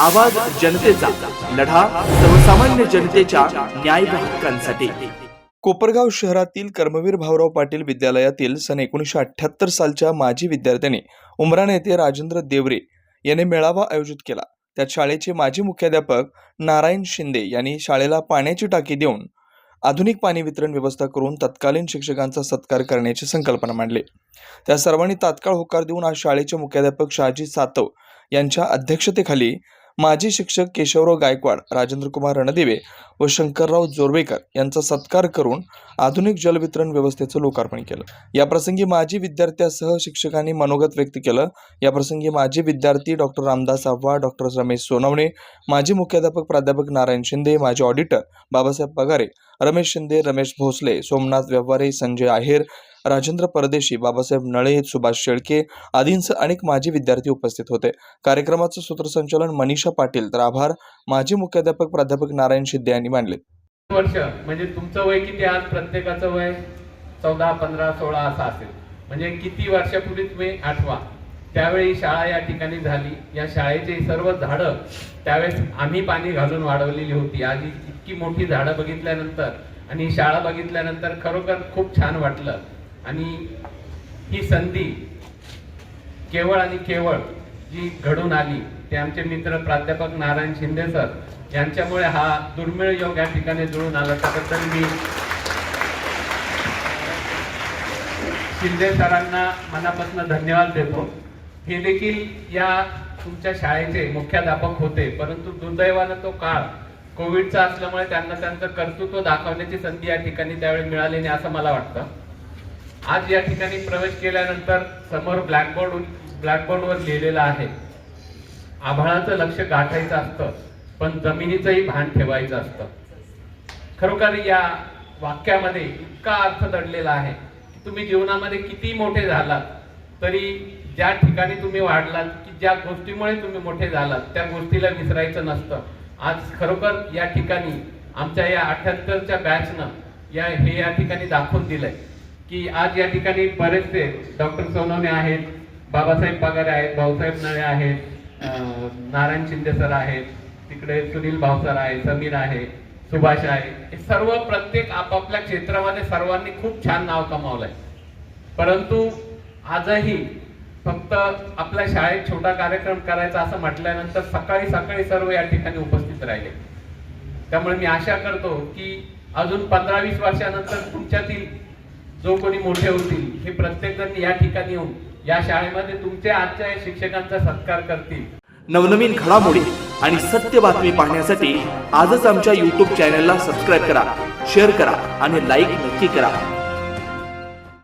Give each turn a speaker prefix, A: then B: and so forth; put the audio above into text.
A: आवाज जनतेचा लढा सर्वसामान्य जनतेच्या न्याय हक्कांसाठी.
B: कोपरगाव शहरातील कर्मवीर भाऊराव पाटील विद्यालयातील सन एकोणीसशे अठ्ठ्याहत्तर सालच्या माजी विद्यार्थ्यांनी उमराण येथे राजेंद्र देवरे याने मेळावा आयोजित केला. त्यात शाळेचे माजी मुख्याध्यापक नारायण शिंदे यांनी शाळेला पाण्याची टाकी देऊन आधुनिक पाणी वितरण व्यवस्था करून तत्कालीन शिक्षकांचा सत्कार करण्याची संकल्पना मांडली. त्या सर्वांनी तात्काळ होकार देऊन आज शाळेचे मुख्याध्यापक शहाजी सातव यांच्या अध्यक्षतेखाली माजी शिक्षक केशवराव गायकवाड राजेंद्रकुमार रणदिवे व शंकरराव जोरवेकर यांचा सत्कार करून आधुनिक जलवितरण व्यवस्थेचं लोकार्पण केलं. याप्रसंगी माजी विद्यार्थ्यासह शिक्षकांनी मनोगत व्यक्त केलं. याप्रसंगी माजी विद्यार्थी डॉक्टर रामदास आव्हा डॉक्टर रमेश सोनवणे माजी मुख्याध्यापक प्राध्यापक नारायण शिंदे माजी ऑडिटर बाबासाहेब पगारे रमेश शिंदे रमेश भोसले सोमनाथ व्यवहारे संजय आहेर राजेंद्र परदेशी बाबासाहेब नळे सुभाष शेळके आदींसह अनेक माजी विद्यार्थी उपस्थित होते. कार्यक्रमाचं सूत्रसंचालन मनीषा पाटील. तर आभार. माजी मुख्याध्यापक प्राध्यापक नारायण शिंदे यांनी मानले.
C: वर्ष म्हणजे तुमचं वय किती आज प्रत्येकाचं वय चौदा पंधरा सोळा असं असेल. म्हणजे किती वर्षापूर्वी तुम्ही आठवा? त्यावेळी शाळा या ठिकाणी झाली. या शाळेचे सर्व झाडं त्यावेळेस आम्ही पाणी घालून वाढवलेली होती. आज इतकी मोठी झाडं बघितल्यानंतर आणि ही शाळा बघितल्यानंतर खरोखर खूप छान वाटलं. आणि ही संधी केवळ आणि केवळ जी घडून आली ते आमचे मित्र प्राध्यापक नारायण शिंदे सर यांच्यामुळे हा दुर्मिळ योग या ठिकाणी जुळून आला. त्याबद्दल मी शिंदे सरांना मनापासून धन्यवाद देतो. हे देखील या तुमच्या शाळेचे मुख्याध्यापक होते परंतु दुर्दैवानं तो काळ कोविडचा असल्यामुळे त्यांना त्यांचं कर्तृत्व दाखवण्याची संधी या ठिकाणी त्यावेळी मिळाली नाही असं मला वाटतं. आज या ठिकाणी प्रवेश केल्यानंतर समोर ब्लॅकबोर्ड ब्लॅकबोर्डवर लिहिलेलं आहे आभाळाचं लक्ष गाठायचं असतं पण जमिनीचंही भान ठेवायचं असतं. खरोखर या वाक्यामध्ये इतका अर्थ दडलेला आहे की तुम्ही जीवनामध्ये किती मोठे झालात तरी ज्या ठिकाणी तुम्ही वाढलात की ज्या गोष्टीमुळे तुम्ही मोठे झालात त्या गोष्टीला विसरायचं नसतं. आज खरोखर या ठिकाणी आमच्या या अठ्याहत्तरच्या बॅचनं या हे या ठिकाणी दाखवून दिलंय. की आज या ठिकाणी बरेचसे डॉक्टर सोनवणे आहेत बाबासाहेब पगारे आहेत भाऊसाहेब नळे आहेत नारायण शिंदे सर आहेत तिकडे सुनील भावसर आहे समीर आहे सुभाष आहे. हे सर्व प्रत्येक आपापल्या क्षेत्रामध्ये सर्वांनी खूप छान नाव कमावलंय. परंतु आजही फक्त आपल्या शाळेत छोटा कार्यक्रम करायचा असं म्हटल्यानंतर सकाळी सकाळी सर्व या ठिकाणी उपस्थित राहिले. त्यामुळे मी आशा करतो की अजून पंधरा वीस वर्षानंतर तुमच्यातील जो कोणी मोठे होतील हे प्रत्येक जण या ठिकाणी येऊन या शाळेमध्ये तुमच्या आजच्या शिक्षकांचा सत्कार करतील.
A: नवनवीन घडामोडी आणि सत्य बातमी पाहण्यासाठी आजच आमच्या यूट्यूब चॅनलला सबस्क्राईब करा शेअर करा आणि लाईक नक्की करा.